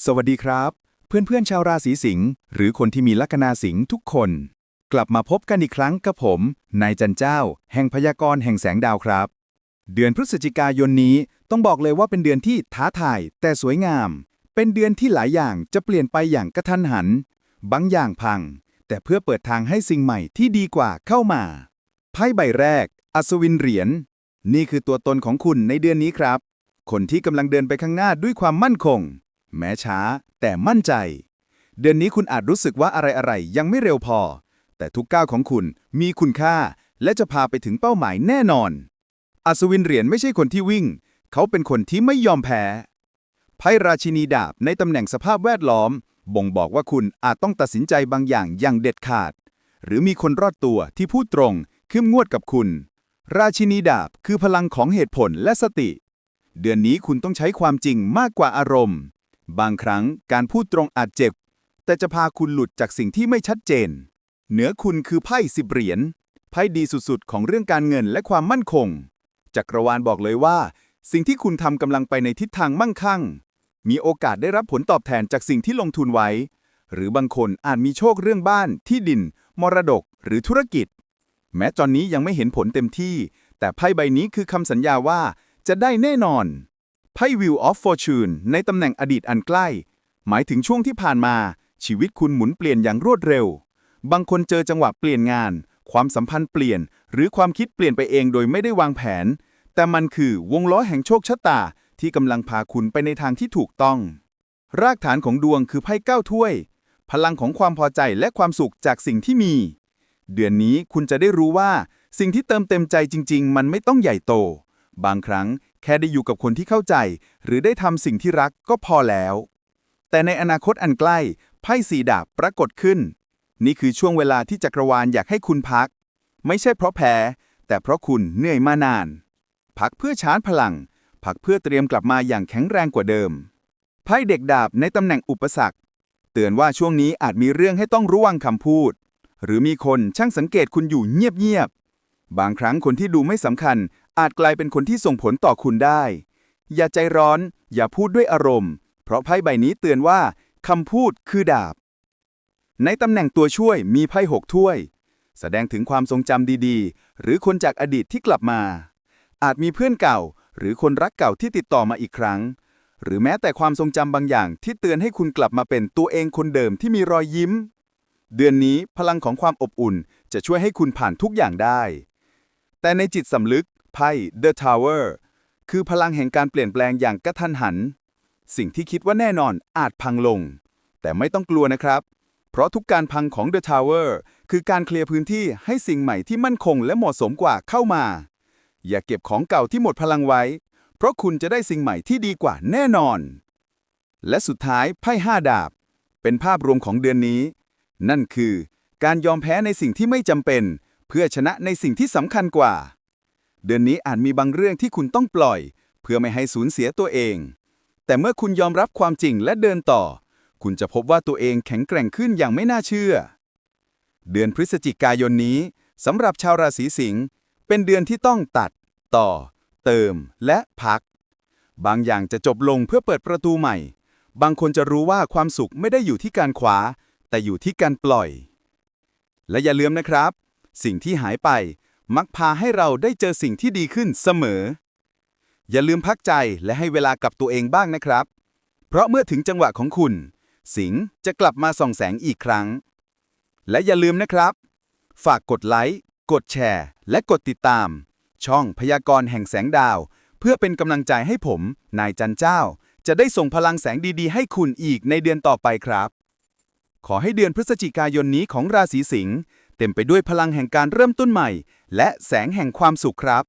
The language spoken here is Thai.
สวัสดีครับ เพื่อนๆชาวราศีสิงห์หรือคนที่มีลัคนาสิงห์ทุกคน กลับมาพบกันอีกครั้งกับผม นายจันเจ้า แห่งพยากรณ์แห่งแสงดาวครับ เดือนพฤศจิกายนนี้ต้องบอกเลยว่าเป็นเดือนที่ท้าทายแต่สวยงาม เป็นเดือนที่หลายอย่างจะเปลี่ยนไปอย่างกระทันหัน บางอย่างพัง แต่เพื่อเปิดทางให้สิ่งใหม่ที่ดีกว่าเข้ามาไพ่ใบแรก อัศวินเหรียญนี่คือตัวตนของคุณในเดือนนี้ครับ คนที่กำลังเดินไปข้างหน้าด้วยความมั่นคง แม้ช้า แต่มั่นใจ เดือนนี้คุณอาจรู้สึกว่าอะไรๆยังไม่เร็วพอ แต่ทุกก้าวของคุณมีคุณค่า และจะพาไปถึงเป้าหมายแน่นอน อัศวินเหรียญไม่ใช่คนที่วิ่ง เขาเป็นคนที่ไม่ยอมแพ้ไพ่ราชินีดาบในตำแหน่งสภาพแวดล้อม บ่งบอกว่าคุณอาจต้องตัดสินใจบางอย่างอย่างเด็ดขาด หรือมีคนรอดตัวที่พูดตรงเข้มงวดกับคุณ ราชินีดาบคือพลังของเหตุผลและสติ เดือนนี้คุณต้องใช้ความจริงมากกว่าอารมณ์ บางครั้งการพูดตรงอาจเจ็บ แต่จะพาคุณหลุดจากสิ่งที่ไม่ชัดเจน เหนือคุณคือไพ่สิบเหรียญไพ่ดีสุดๆ ของเรื่องการเงินและความมั่นคง จักรวาลบอกเลยว่า สิ่งที่คุณทำกำลังไปในทิศทางมั่งคั่ง มีโอกาสได้รับผลตอบแทนจากสิ่งที่ลงทุนไว้ หรือบางคนอาจมีโชคเรื่องบ้าน ที่ดิน มรดก หรือธุรกิจ แม้ตอนนี้ยังไม่เห็นผลเต็มที่ แต่ไพ่ใบนี้คือคำสัญญาว่าจะได้แน่นอน ไพ่ Wheel of Fortune ในตำแหน่งอดีตอันใกล้ หมายถึงช่วงที่ผ่านมา ชีวิตคุณหมุนเปลี่ยนอย่างรวดเร็ว บางคนเจอจังหวะเปลี่ยนงาน ความสัมพันธ์เปลี่ยน หรือความคิดเปลี่ยนไปเองโดยไม่ได้วางแผน แต่มันคือวงล้อแห่งโชคชะตาที่กำลังพาคุณไปในทางที่ถูกต้อง รากฐานของดวงคือไพ่เก้าถ้วย พลังของความพอใจและความสุขจากสิ่งที่มี เดือนนี้คุณจะได้รู้ว่า สิ่งที่เติมเต็มใจจริง ๆ มันไม่ต้องใหญ่โต บางครั้ง แค่ได้อยู่กับคนที่เข้าใจ หรือได้ทำสิ่งที่รักก็พอแล้ว แต่ในอนาคตอันใกล้ ไพ่สีดาบปรากฏขึ้น นี่คือช่วงเวลาที่จักรวาลอยากให้คุณพัก ไม่ใช่เพราะแพ้ แต่เพราะคุณเหนื่อยมานาน พักเพื่อชาร์จพลัง พักเพื่อเตรียมกลับมาอย่างแข็งแรงกว่าเดิม ไพ่เด็กดาบในตำแหน่งอุปสรรค เตือนว่าช่วงนี้อาจมีเรื่องให้ต้องระวังคำพูด หรือมีคนช่างสังเกตคุณอยู่เงียบๆ บางครั้งคนที่ดูไม่สำคัญ อาจกลายเป็นคนที่ส่งผลต่อคุณได้ อย่าใจร้อน อย่าพูดด้วยอารมณ์ เพราะไพ่ใบนี้เตือนว่าคำพูดคือดาบ ในตำแหน่งตัวช่วยมีไพ่หกถ้วย แสดงถึงความทรงจำดีๆ หรือคนจากอดีตที่กลับมา อาจมีเพื่อนเก่า หรือคนรักเก่าที่ติดต่อมาอีกครั้ง หรือแม้แต่ความทรงจำบางอย่างที่เตือนให้คุณกลับมาเป็นตัวเองคนเดิมที่มีรอยยิ้ม เดือนนี้พลังของความอบอุ่นจะช่วยให้คุณผ่านทุกอย่างได้ แต่ในจิตสำลึกไพ่ The Tower คือพลังแห่งการเปลี่ยนแปลงอย่างกระทันหัน สิ่งที่คิดว่าแน่นอนอาจพังลง แต่ไม่ต้องกลัวนะครับ เพราะทุกการพังของ The Tower คือการเคลียร์พื้นที่ให้สิ่งใหม่ที่มั่นคงและเหมาะสมกว่าเข้ามา อย่าเก็บของเก่าที่หมดพลังไว้ เพราะคุณจะได้สิ่งใหม่ที่ดีกว่าแน่นอน และสุดท้ายไพ่ห้าดาบ เป็นภาพรวมของเดือนนี้ นั่นคือ การยอมแพ้ในสิ่งที่ไม่จำเป็น พื่อชนะในสิ่งที่สำคัญกว่า เดือนนี้อาจมีบางเรื่องที่คุณต้องปล่อย เพื่อไม่ให้สูญเสียตัวเอง แต่เมื่อคุณยอมรับความจริงและเดินต่อ คุณจะพบว่าตัวเองแข็งแกร่งขึ้นอย่างไม่น่าเชื่อ เดือนพฤศจิกายนนี้สำหรับชาวราศีสิงห์เป็นเดือนที่ต้องตัด ต่อ เติม และพัก บางอย่างจะจบลงเพื่อเปิดประตูใหม่ บางคนจะรู้ว่าความสุขไม่ได้อยู่ที่การขวา แต่อยู่ที่การปล่อย และอย่าลืมนะครับ สิ่งที่หายไป มักพาให้เราได้เจอสิ่งที่ดีขึ้นเสมอ อย่าลืมพักใจและให้เวลากับตัวเองบ้างนะครับ เพราะเมื่อถึงจังหวะของคุณ สิงจะกลับมาส่องแสงอีกครั้ง และอย่าลืมนะครับ ฝากกดไลค์ กดแชร์ และกดติดตาม ช่องพยากรณ์แห่งแสงดาว เพื่อเป็นกำลังใจให้ผม นายจันเจ้า จะได้ส่งพลังแสงดีๆ ให้คุณอีกในเดือนต่อไปครับ ขอให้เดือนพฤศจิกายนนี้ของราศีสิงห์ เต็มไปด้วยพลังแห่งการเริ่มต้นใหม่ และแสงแห่งความสุขครับ